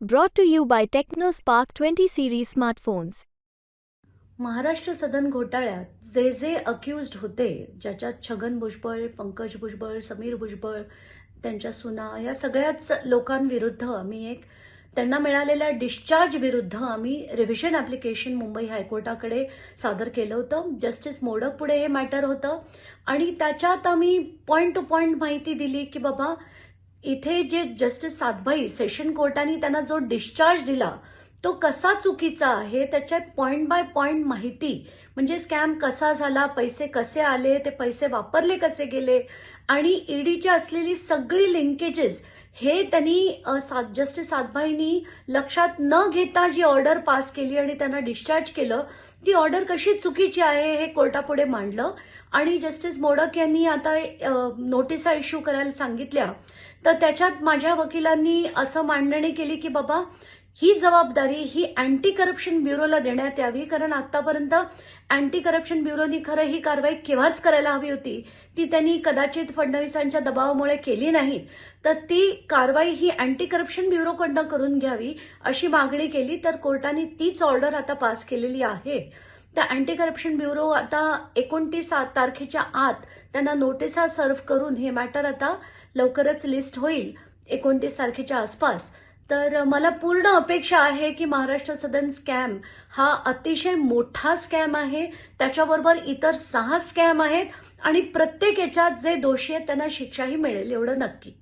Brought to you by TechnoSpark 20 series smartphones. Maharashtra Sadan घोटाळ्यात जे जे अक्युज्ड होते ज्याच्यात छगन भुजबळ पंकज भुजबळ समीर भुजबळ त्यांच्या सुना या सगळ्याच लोकांविरुद्ध आम्ही एक त्यांना मिळालेल्या डिस्चार्ज विरुद्ध आम्ही रिव्हिजन ॲप्लिकेशन मुंबई हायकोर्टाकडे सादर केलं होतं जस्टिस मोडक पुढे हे मॅटर होतं आणि त्याच्यात आम्ही पॉईंट टू पॉईंट माहिती दिली की बाबा इथे जे जस्टिस सातभाई सेशन कोर्टाने त्यांना जो डिस्चार्ज दिला तो कसा चुकीचा आहे? त्याच्यात पॉइंट बाय पॉईंट माहिती म्हणजे स्कॅम कसा झाला पैसे कसे आले ते पैसे वापरले कसे गेले? आणि ईडीची असलेली सगळी लिंकेजेस हे त्यांनी सात जस्टिस सातभाईंनी लक्षात न घेता जी ऑर्डर पास केली आणि त्यांना डिस्चार्ज केलं ती ऑर्डर कशी चुकीची आहे हे कोर्टापुढे मांडलं. आणि जस्टिस मोडक यांनी आता नोटिसा इश्यू करायला सांगितल्या. तर त्याच्यात माझ्या वकिलांनी असं मांडणी केली की बाबा ही जबाबदारी ही अँटी करप्शन ब्युरोला देण्यात यावी कारण आतापर्यंत अँटी करप्शन ब्युरोनी खरं ही कारवाई केव्हाच करायला हवी होती ती त्यांनी कदाचित फडणवीसांच्या दबावामुळे केली नाही तर ती कारवाई ही अँटी करप्शन ब्युरोकडनं करून घ्यावी अशी मागणी केली तर कोर्टाने तीच ऑर्डर आता पास केलेली आहे. तर अँटी करप्शन ब्युरो आता एकोणतीस तारखेच्या आत त्यांना नोटिसा सर्व्ह करून हे मॅटर आता लवकरच लिस्ट होईल एकोणतीस तारखेच्या आसपास. तर मला पूर्ण अपेक्षा आहे की महाराष्ट्र सदन स्कॅम हा अतिशय मोठा स्कॅम आहे. त्याच्याबरोबर इतर सहा स्कॅम आहेत आणि प्रत्येक याच्यात जे दोषी आहेत त्यांना शिक्षाही मिळेल एवढं नक्की.